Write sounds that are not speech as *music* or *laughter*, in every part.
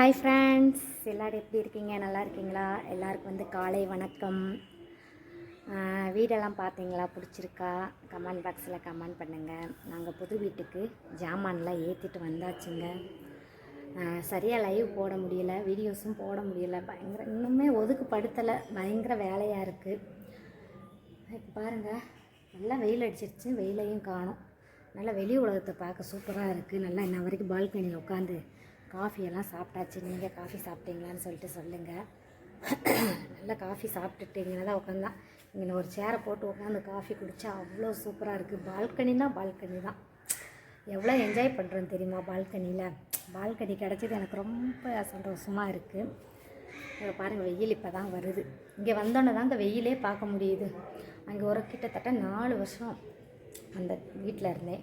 Hi friends எல்லோரும் எப்படி இருக்கீங்க? நல்லா இருக்கீங்களா? எல்லாருக்கும் வந்து காலை வணக்கம். வீடெல்லாம் பார்த்தீங்களா? பிடிச்சிருக்கா? கமெண்ட் பாக்ஸில் கமெண்ட் பண்ணுங்கள் நாங்கள் புது வீட்டுக்கு ஜாமான்லாம் ஏற்றிட்டு வந்தாச்சுங்க. சரியாக லைவ் போட முடியல. வீடியோஸும் போட முடியல. பயங்கர இன்னுமே ஒதுக்குப்படுத்தலை. பயங்கர வேலையாக இருக்குது இப்போ பாருங்கள் நல்லா வெயில் அடிச்சிருச்சு. வெயிலையும் காணும். நல்லா வெளி உலகத்தை பார்க்க சூப்பராக இருக்குது நல்லா இன்ன வரைக்கும் பால்கனியில் உட்காந்து காஃபியெல்லாம் சாப்பிட்டாச்சு. நீங்கள் காஃபி சாப்பிட்டீங்களான்னு சொல்லிட்டு சொல்லுங்கள் நல்லா காஃபி சாப்பிட்டுட்டீங்கன்னா தான் உட்காந்தான் இங்கே ஒரு சேரை போட்டு உட்காந்து காஃபி குடித்தா அவ்வளோ சூப்பராக இருக்குது பால்கனினா பால்கனி தான். எவ்வளோ என்ஜாய் பண்ணுறோம் தெரியுமா பால்கனியில்? பால்கனி கிடச்சது எனக்கு ரொம்ப சந்தோஷமாக இருக்குது இங்கே பாருங்கள் வெயில் இப்போ தான் வருது. இங்கே வந்தோன்னே தான் வெயிலே பார்க்க முடியுது. அங்கே ஒரு கிட்டத்தட்ட நாலு வருஷம் அந்த வீட்டில் இருந்தேன்.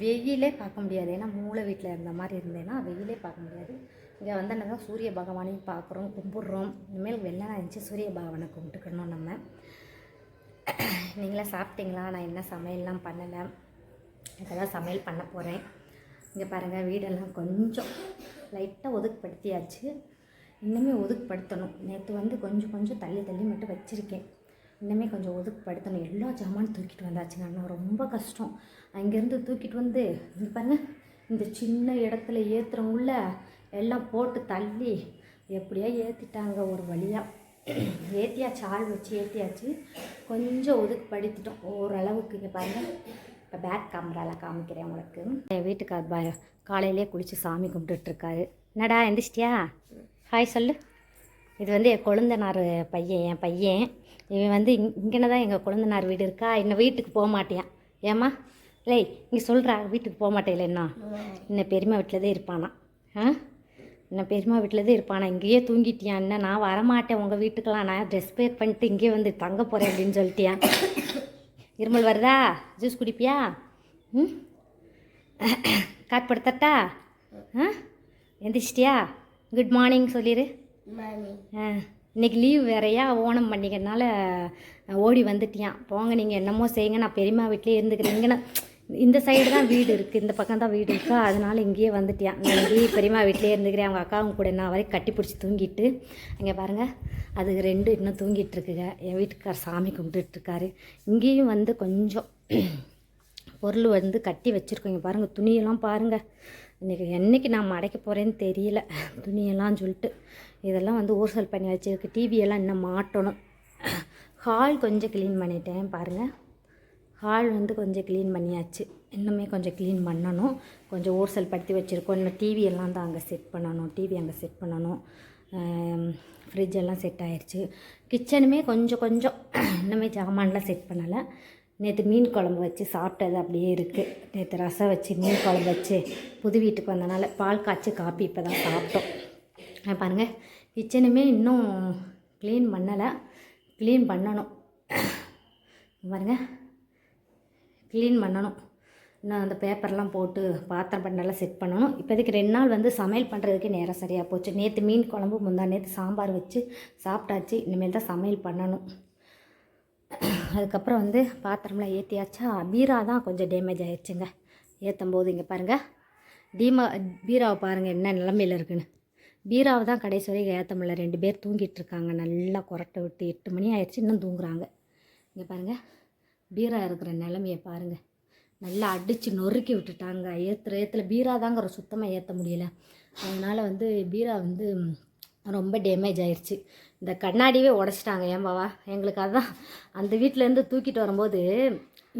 வெயிலே பார்க்க முடியாது. ஏன்னா மூளை வீட்டில் இருந்த மாதிரி இருந்தேன்னா வெயிலே பார்க்க முடியாது. இங்கே வந்தோன்னே தான் சூரிய பகவானையும் பார்க்குறோம் கும்பிட்றோம். இனிமேல் வெள்ளம் இருந்துச்சு சூரிய பகவானை கும்பிட்டுக்கணும் நம்ம. நீங்களே சாப்பிட்டீங்களா? நான் என்ன சமையல்லாம் பண்ணலை? இதெல்லாம் சமையல் பண்ண போகிறேன் இங்கே பாருங்கள் வீடெல்லாம் கொஞ்சம் லைட்டாக ஒதுக்குப்படுத்தியாச்சு. இன்னுமே ஒதுக்குப்படுத்தணும். நேற்று வந்து கொஞ்சம் கொஞ்சம் தள்ளி தள்ளி மட்டும் வச்சுருக்கேன். இன்னுமே கொஞ்சம் ஒதுக்குப்படுத்தணும். எல்லா ஜாமானும் தூக்கிட்டு வந்தாச்சுங்க அண்ணா. ரொம்ப கஷ்டம். அங்கேருந்து தூக்கிட்டு வந்து இங்கே பாருங்க இந்த சின்ன இடத்துல ஏற்றுறவங்கள எல்லாம் போட்டு தள்ளி எப்படியோ ஏற்றிட்டாங்க ஒரு வழியாக ஏற்றியாச்சு ஆள் வச்சு ஏற்றியாச்சு கொஞ்சம் ஒதுக்குப்படுத்திட்டோம். ஓரளவுக்கு இங்கே பாருங்கள் இப்போ பேக் கேமராவில் காமிக்கிறேன் உங்களுக்கு. என் வீட்டுக்கார் ப காலையிலே குளித்து சாமி கும்பிட்டுட்ருக்காரு என்னடா எந்திரிச்சிட்டியா? ஹாய் சொல்லு. இது வந்து என் கொழுந்தனார் பையன் என் பையன். இவன் வந்து இங் தான் எங்கள் கொழுந்தனார் வீடு இருக்கா? இன்னும் வீட்டுக்கு போக மாட்டியான். ஏம்மா? இல்லை இங்கே சொல்கிறா வீட்டுக்கு போக மாட்டேல என்ன இன்னும் பெரியம்மா வீட்டில் தான் இருப்பானா? ஆ? இன்னும் பெரியம்மா வீட்டில் தான் இருப்பானா? இங்கேயே தூங்கிட்டியான் என்ன நான் வரமாட்டேன் உங்கள் வீட்டுக்கெல்லாம். நான் ட்ரெஸ் பேர் பண்ணிட்டு இங்கேயே வந்து தங்க போகிறேன் அப்படின்னு சொல்லிட்டியான். இருமல் வருதா? ஜூஸ் குடிப்பியா? ம்? காட்படுத்தட்டா ஆ? எந்திரிச்சிட்டியா? குட் மார்னிங் சொல்லிடு இன்னைக்கு லீவ் வேறையா? ஓணம் பண்ணிக்கிறதுனால ஓடி வந்துட்டியான் போங்க நீங்கள் என்னமோ செய்யுங்க. நான் பெரியம்மா வீட்லேயே இருந்துக்கிறேன். இங்கே இந்த சைடு தான் வீடு இருக்குது இந்த பக்கம் தான் வீடு இருக்கா? அதனால இங்கேயே வந்துட்டியான் நான் இங்கேயே பெரியம்மா வீட்லேயே இருந்துக்கிறேன். அவங்க அக்காவும் கூட நான் வரைக்கும் கட்டி பிடிச்சி தூங்கிட்டு அங்கே பாருங்கள் அது ரெண்டு இன்னும் தூங்கிட்டு இருக்குங்க. என் வீட்டுக்கார் சாமி கும்பிட்டுட்டு இருக்காரு. இங்கேயும் வந்து கொஞ்சம் பொருள் வந்து கட்டி வச்சுருக்கோங்க பாருங்கள் துணியெல்லாம் பாருங்கள் இன்றைக்கி என்னைக்கு நான் மடைக்க போகிறேன்னு தெரியல. துணியெல்லாம் சொல்லிட்டு இதெல்லாம் வந்து ஊர்சல் பண்ணி வச்சுருக்கு. டிவியெல்லாம் இன்னும் மாட்டணும். ஹால் கொஞ்சம் க்ளீன் பண்ணிட்டேன் பாருங்கள் ஹால் வந்து கொஞ்சம் க்ளீன் பண்ணியாச்சு. இன்னுமே கொஞ்சம் க்ளீன் பண்ணணும். கொஞ்சம் ஊர்சல் படுத்தி வச்சுருக்கோம். இன்னும் டிவியெல்லாம் தான் அங்கே செட் பண்ணணும். டிவி அங்கே செட் பண்ணணும். ஃப்ரிட்ஜ் எல்லாம் செட் ஆயிடுச்சு கிச்சனுமே கொஞ்சம் கொஞ்சம் இன்னுமே ஜாமான்லாம் செட் பண்ணலை. நேற்று மீன் குழம்பு வச்சு சாப்பிட்டது அப்படியே இருக்குது நேற்று ரசம் வச்சு மீன் குழம்பு வச்சு புது வீட்டுக்கு வந்தனால பால் காய்ச்சி காப்பி இப்போ தான் சாப்பிட்டோம் பாருங்கள் கிச்சனுமே இன்னும் க்ளீன் பண்ணலை. க்ளீன் பண்ணணும். பாருங்க. க்ளீன் பண்ணணும். இன்னும் அந்த பேப்பர்லாம் போட்டு பாத்திரம் பண்ணலாம் செட் பண்ணணும். இப்போதைக்கு ரெண்டு நாள் வந்து சமையல் பண்ணுறதுக்கே நேரம் சரியாக போச்சு. நேற்று மீன் குழம்பு முந்தா நேற்று சாம்பார் வச்சு சாப்பிட்டாச்சு. இனிமேல் தான் சமையல் பண்ணணும். அதுக்கப்புறம் வந்து பாத்திரம்லாம் ஏற்றியாச்சா பீரா தான் கொஞ்சம் டேமேஜ் ஆகிடுச்சுங்க ஏற்றும் போது இங்கே பாருங்கள் டீமா பீராவை பாருங்கள் என்ன நிலமையில் இருக்குன்னு. பீராவை தான் கடைசி வரைக்கும் ஏற்ற முடியல. ரெண்டு பேர் தூங்கிட்டு இருக்காங்க. நல்லா கொரட்டை விட்டு எட்டு மணி ஆயிடுச்சு இன்னும் தூங்குறாங்க. இங்கே பாருங்கள் பீரா இருக்கிற நிலமையை பாருங்கள் நல்லா அடித்து நொறுக்கி விட்டுட்டாங்க. ஏற்றுற ஏற்றுல பீரா தாங்கிற சுத்தமாக ஏற்ற முடியல. அதனால் வந்து பீரா வந்து ரொம்ப டேமேஜ் ஆயிடுச்சு இந்த கண்ணாடியே உடச்சிட்டாங்க ஏன் பாவா? எங்களுக்கு அதுதான் அந்த வீட்டிலேருந்து தூக்கிட்டு வரும்போது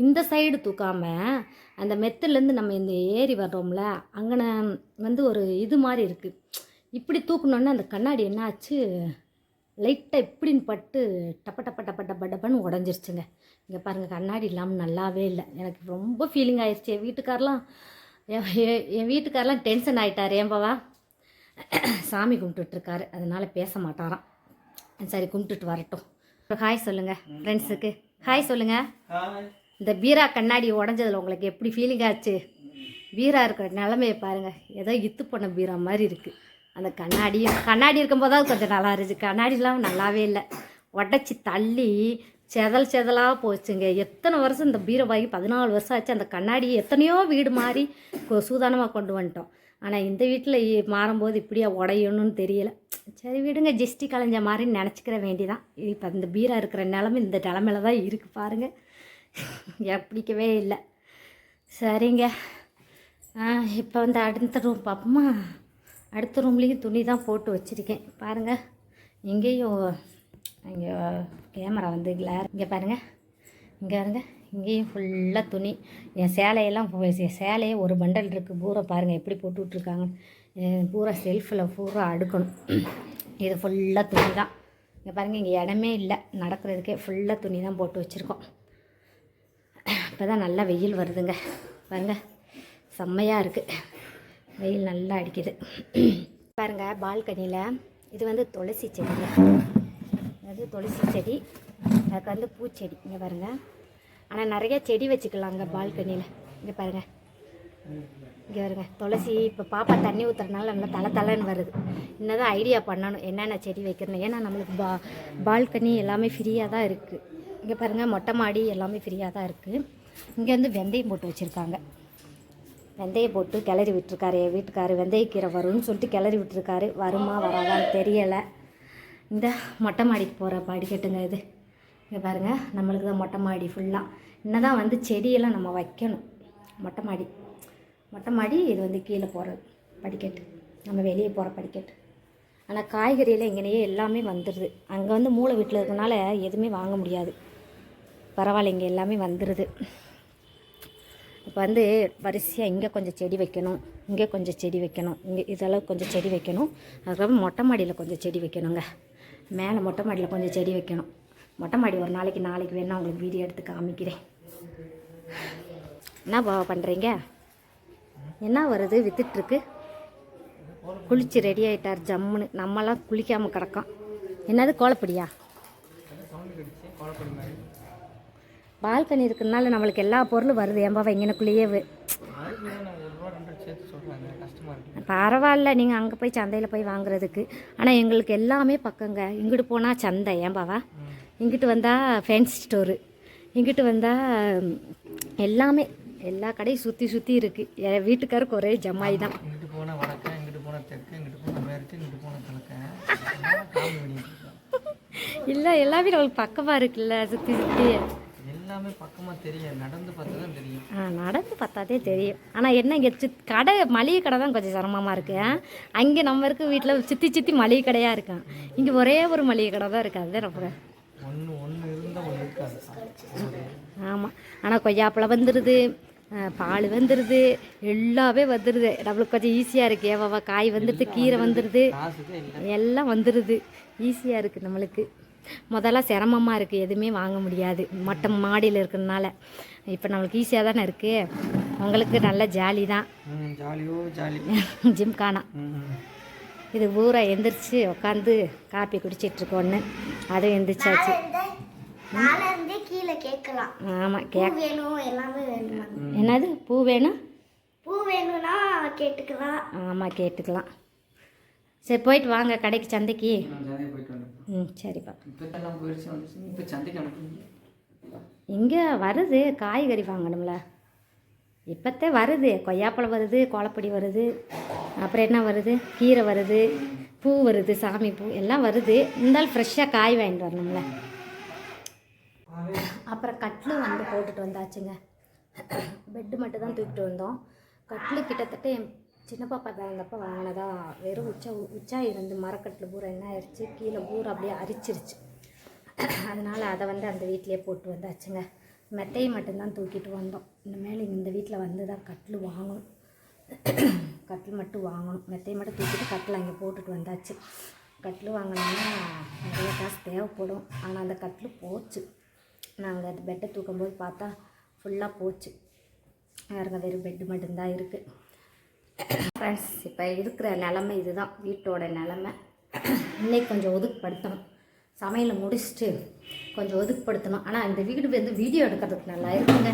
இந்த சைடு தூக்காமல் அந்த மெத்துலேருந்து நம்ம இந்த ஏறி வர்றோம்ல அங்கன வந்து ஒரு இது மாதிரி இருக்குது இப்படி தூக்கணுன்னா அந்த கண்ணாடி என்ன ஆச்சு? லைட்டாக இப்படின்னு பட்டு டப்ப டப்ப டப்ப டப்ப டப்பன்னு உடஞ்சிருச்சுங்க. இங்கே பாருங்கள் கண்ணாடி இல்லாமல் நல்லாவே இல்லை. எனக்கு ரொம்ப ஃபீலிங் ஆயிடுச்சு என் வீட்டுக்காரெலாம் என் என் என் வீட்டுக்காரெலாம் டென்ஷன் ஆகிட்டார் ஏன் பாவா? சாமி கும்பிட்டுட்ருக்காரு அதனால் பேச மாட்டாராம். சரி கும்பிட்டுட்டு வரட்டும். ஹாய் சொல்லுங்கள் ஃப்ரெண்ட்ஸுக்கு ஹாய் சொல்லுங்கள் இந்த பீரா கண்ணாடி உடஞ்சதுல உங்களுக்கு எப்படி ஃபீலிங் ஆச்சு? பீரா இருக்கிற நிலமையை பாருங்கள் ஏதோ இத்து பண்ண பீரா மாதிரி இருக்குது அந்த கண்ணாடியும் கண்ணாடி இருக்கும்போதாவது கொஞ்சம் நல்லா இருந்துச்சு. கண்ணாடிலாம் நல்லாவே இல்லை. உடச்சி தள்ளி செதல் செதலாக போச்சுங்க. எத்தனை வருஷம் இந்த பீரோ வாங்கி பதினாலு வருஷம் ஆச்சு அந்த கண்ணாடி எத்தனையோ வீடு மாறி சூதானமாக கொண்டு வந்துட்டோம். ஆனால் இந்த வீட்டில் மாறும்போது இப்படியா உடையணும்னு தெரியல. சரி விடுங்க ஜிஸ்டி கலைஞ்ச மாதிரி நினச்சிக்கிற வேண்டிதான் இப்போ இந்த பீரா இருக்கிற நிலமை இந்த நிலமையில தான் இருக்குது பாருங்கள் பிடிக்கவே இல்லை. சரிங்க. ஆ இப்போ வந்து அடுத்த ரூம் பார்ப்போமா அடுத்த ரூம்லேயும் துணி தான் போட்டு வச்சுருக்கேன். பாருங்கள் இங்கேயும் இங்கே கேமரா வந்து கிளார் இங்கே பாருங்கள் இங்கே பாருங்க. இங்கேயும் ஃபுல்லாக துணி. என் சேலையெல்லாம் சேலையே ஒரு பண்டல் இருக்குது பூரா பாருங்கள் எப்படி போட்டு விட்ருக்காங்க பூரா செல்ஃபில் பூரா அடுக்கணும். இது ஃபுல்லாக துணி தான். இங்கே பாருங்கள் இங்கே இடமே இல்லை. நடக்கிறதுக்கே ஃபுல்லாக துணி தான் போட்டு வச்சுருக்கோம். இப்போ தான் நல்லா வெயில் வருதுங்க. பாருங்கள் செம்மையாக இருக்குது வெயில் நல்லா அடிக்குது. பாருங்க பால்கனியில் இது வந்து துளசி செடிங்க அது துளசி செடி அதுக்கு வந்து பூச்செடி. இங்கே பாருங்கள் ஆனால் நிறைய செடி வச்சுக்கலாங்க பால்கனியில். இங்கே பாருங்க. இங்கே வருங்க. துளசி இப்போ பாப்பா தண்ணி ஊற்றுறதுனால நல்லா தலை தலைன்னு வருது. இன்னும் ஐடியா பண்ணணும் என்னென்ன செடி வைக்கணும் ஏன்னா நம்மளுக்கு பா பால்கனி எல்லாமே ஃப்ரீயாக தான் இருக்குது இங்கே பாருங்கள் மொட்டை மாடி எல்லாமே ஃப்ரீயாக தான் இருக்குது இங்கே வந்து வெந்தயம் போட்டு வச்சுருக்காங்க. வெந்தயம் போட்டு கிளறி விட்டுருக்காரு. என் வீட்டுக்காரு வெந்தயக்கீரை வரும்னு சொல்லிட்டு கிளறி விட்டுருக்காரு. வருமா வராதான்னு தெரியலை. இந்த மொட்டை மாடிக்கு போகிற படிக்கட்டுங்க இது. இங்கே பாருங்கள் நம்மளுக்கு தான் மொட்டை மாடி ஃபுல்லாக என்ன தான் வந்து செடியெல்லாம் நம்ம வைக்கணும். மொட்டை மாடி. மொட்டை மாடி இது வந்து கீழே போகிறது படிக்கட்டு. நம்ம வெளியே போகிற படிக்கட்டு. ஆனால் காய்கறியில் இங்கேயே எல்லாமே வந்துடுது அங்கே வந்து மூளை வீட்டில் இருக்கனால எதுவுமே வாங்க முடியாது. பரவாயில்ல இங்கே எல்லாமே வந்துடுது இப்போ வந்து வரிசையாக இங்கே கொஞ்சம் செடி வைக்கணும் இங்கே கொஞ்சம் செடி வைக்கணும் இங்கே இதெல்லாம் கொஞ்சம் செடி வைக்கணும். அதுக்கப்புறம் மொட்டை மாடியில் கொஞ்சம் செடி வைக்கணுங்க. மேலே மொட்டை மாடியில் கொஞ்சம் செடி வைக்கணும். மொட்டை மாடி ஒரு நாளைக்கு நாளைக்கு வேணால் உங்களுக்கு வீடியோ எடுத்து காமிக்கிறேன். என்ன பாவா பண்ணுறீங்க என்ன வருது? வித்துட்ருக்கு குளிச்சு ரெடி ஆகிட்டார் ஜம்முன்னு. நம்மளாம் குளிக்காமல் கிடக்கோம். என்னது கோலப்படியா? பால்கனி இருக்கிறதுனால நம்மளுக்கு எல்லா பொருளும் வருது. ஏம்பாவா இங்கனக்குள்ளேயே பரவாயில்ல நீங்கள் அங்கே போய் சந்தையில் போய் வாங்குறதுக்கு. ஆனால் எங்களுக்கு எல்லாமே பக்கங்க. இங்கிட்டு போனால் சந்தை. ஏம்பாவா இங்கிட்டு வந்தால் ஃபேன்சி ஸ்டோரு இங்கிட்டு வந்தால் எல்லாமே எல்லா கடையும் சுற்றி சுற்றி இருக்குது என் வீட்டுக்காருக்கு ஒரே ஜமாய் தான். இங்கிட்டு போனால் வடக்க இங்கிட்டு போனால் தெற்கு இங்கிட்டு போனால் மேற்கு இங்கிட்டு போனால் கிழக்க. இல்லை எல்லாமே நம்மளுக்கு பக்கமாக இருக்குல்ல சுற்றி சுற்றி எல்லாமே பக்கமாக தெரியும். நடந்து பார்த்தா தான் தெரியும். ஆ நடந்து பார்த்தாதே தெரியும். ஆனால் என்ன இங்கே சித் கடை மளிகை கடை தான் கொஞ்சம் சிரமமாக இருக்கு. அங்கே நம்ம இருக்க வீட்டில் சுற்றி சுற்றி மளிகை கடையாக இருக்கான். இங்கே ஒரே ஒரு மளிகை கடை தான் இருக்குது அதுதான் ரொம்ப ஒன்று ஒன்று இருந்தால் ஒன்று இருக்காது. ஆமாம் ஆனால் கொய்யாப்பழம் வந்துடுது பால் வந்துடுது எல்லாமே வந்துடுது நம்மளுக்கு கொஞ்சம் ஈஸியாக இருக்குது ஏவாவா காய் வந்துடுது கீரை வந்துடுது எல்லாம் வந்துடுது ஈஸியாக இருக்குது நம்மளுக்கு. முதல்ல சிரமமாக இருக்குது எதுவுமே வாங்க முடியாது. மொட்டை மாடியில் இருக்கிறதுனால. இப்போ நம்மளுக்கு ஈஸியாக தானே இருக்குது உங்களுக்கு நல்ல ஜாலி தான். ஜாலியோ ஜாலி *laughs* ஜிம்கானா. இது ஊரை எந்திரிச்சு உட்காந்து காப்பி குடிச்சிட்ருக்கோன்னு. அதுவும் எந்திரிச்சாச்சு. கீழே கேட்கலாம். ஆமாம் பூ கே வேணும் எல்லாமே வேணுமா? என்னது? பூ வேணும் பூ வேணும்னா கேட்டுக்கலாம். ஆமாம் கேட்டுக்கலாம். சரி போயிட்டு வாங்க கடைக்கு சந்தைக்கு. ம் சரிப்பா இங்கே வருது காய்கறி வாங்கணும்ல. இப்போத்தே வருது கொய்யாப்பழம் வருது கோலப்பொடி வருது. அப்புறம் என்ன வருது? கீரை வருது பூ வருது சாமி பூ எல்லாம் வருது. இருந்தாலும் ஃப்ரெஷ்ஷாக காய் வாங்கிட்டு வரணும்ல. அப்புறம் கட்லு வந்து போட்டுட்டு வந்தாச்சுங்க. பெட்டு மட்டும் தான் தூக்கிட்டு வந்தோம். கட்லு கிட்டத்தட்ட என் சின்ன பாப்பா பிறந்தப்ப வாங்கினதா. வெறும் உச்சா உச்சா இருந்து மரக்கட்டில் பூரா என்ன ஆயிடுச்சு கீழே பூரா அப்படியே அரிச்சிருச்சு. அதனால் அதை வந்து அந்த வீட்டிலே போட்டு வந்தாச்சுங்க. மெத்தையை மட்டும்தான் தூக்கிட்டு வந்தோம். இனிமேல் இந்த வீட்டில் வந்து தான் கட்டில் வாங்கணும். கட்டில் மட்டும் வாங்கணும். மெத்தையை மட்டும் தூக்கிட்டு கட்டில் அங்கே போட்டுட்டு வந்தாச்சு. கட்டில் வாங்கினோம்னா நிறைய காசு தேவைப்படும். ஆனால் அந்த கட்டில் போச்சு. நாங்கள் அது பெட்டை தூக்கும்போது பார்த்தா ஃபுல்லாக போச்சு. வேறுங்க வெறும் பெட்டு மட்டும்தான் இருக்குது ஃப்ரெண்ட்ஸ் இப்போ இருக்கிற நிலமை இதுதான். வீட்டோட நிலமை. இன்னைக்கு கொஞ்சம் ஒதுக்குப்படுத்தணும். சமையலை முடிச்சுட்டு கொஞ்சம் ஒதுக்குப்படுத்தணும். ஆனால் இந்த வீடு வந்து வீடியோ எடுக்கிறதுக்கு நல்லா இருக்குங்க.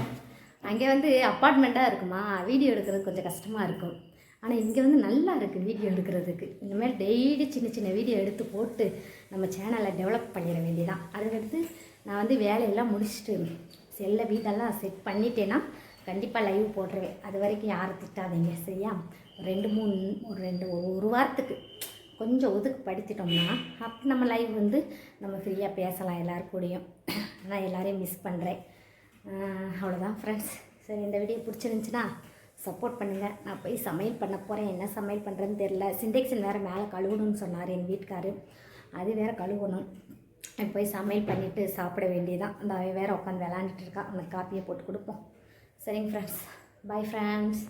அங்கே வந்து அப்பார்ட்மெண்ட்டாக இருக்குமா? வீடியோ எடுக்கிறது கொஞ்சம் கஷ்டமாக இருக்கும். ஆனால் இங்கே வந்து நல்லா இருக்குது வீடியோ எடுக்கிறதுக்கு. இனிமேல் டெய்லி சின்ன சின்ன வீடியோ எடுத்து போட்டு நம்ம சேனலை டெவலப் பண்ணிட வேண்டியதான் அதுக்கடுத்து நான் வந்து வேலையெல்லாம் முடிச்சுட்டு செல்ல வீடெல்லாம் செட் பண்ணிட்டேன்னா கண்டிப்பாக லைவ் போட்டுருவேன். அது வரைக்கும் யாரும் திட்டாதீங்க சரியா? ரெண்டு மூணு ஒரு ரெண்டு ஒரு வாரத்துக்கு கொஞ்சம் ஒதுக்கு படுத்திட்டோம்னா அப்போ நம்ம லைவ் வந்து நம்ம ஃப்ரீயாக பேசலாம் எல்லார் கூடயும். நான் எல்லோரையும் மிஸ் பண்ணுறேன் அவ்வளோதான் ஃப்ரெண்ட்ஸ் சரி இந்த வீடியோ பிடிச்சிருந்துச்சுன்னா சப்போர்ட் பண்ணுங்கள் நான் போய் சமையல் பண்ண போகிறேன் என்ன சமையல் பண்ணுறேன்னு தெரில சிண்டெக்ஷன் வேறு மேலே கழுவணும்னு சொன்னார் என் வீட்டுக்காரு. அது வேறு கழுவணும். போய் சமையல் பண்ணிவிட்டு சாப்பிட வேண்டியதான் அந்த அவன் வேறு உட்காந்து விளாண்டுட்டு இருக்கா. அவனுக்கு காப்பியை போட்டு கொடுப்போம். சரிங்க ஃப்ரெண்ட்ஸ் பை ஃப்ரெண்ட்ஸ்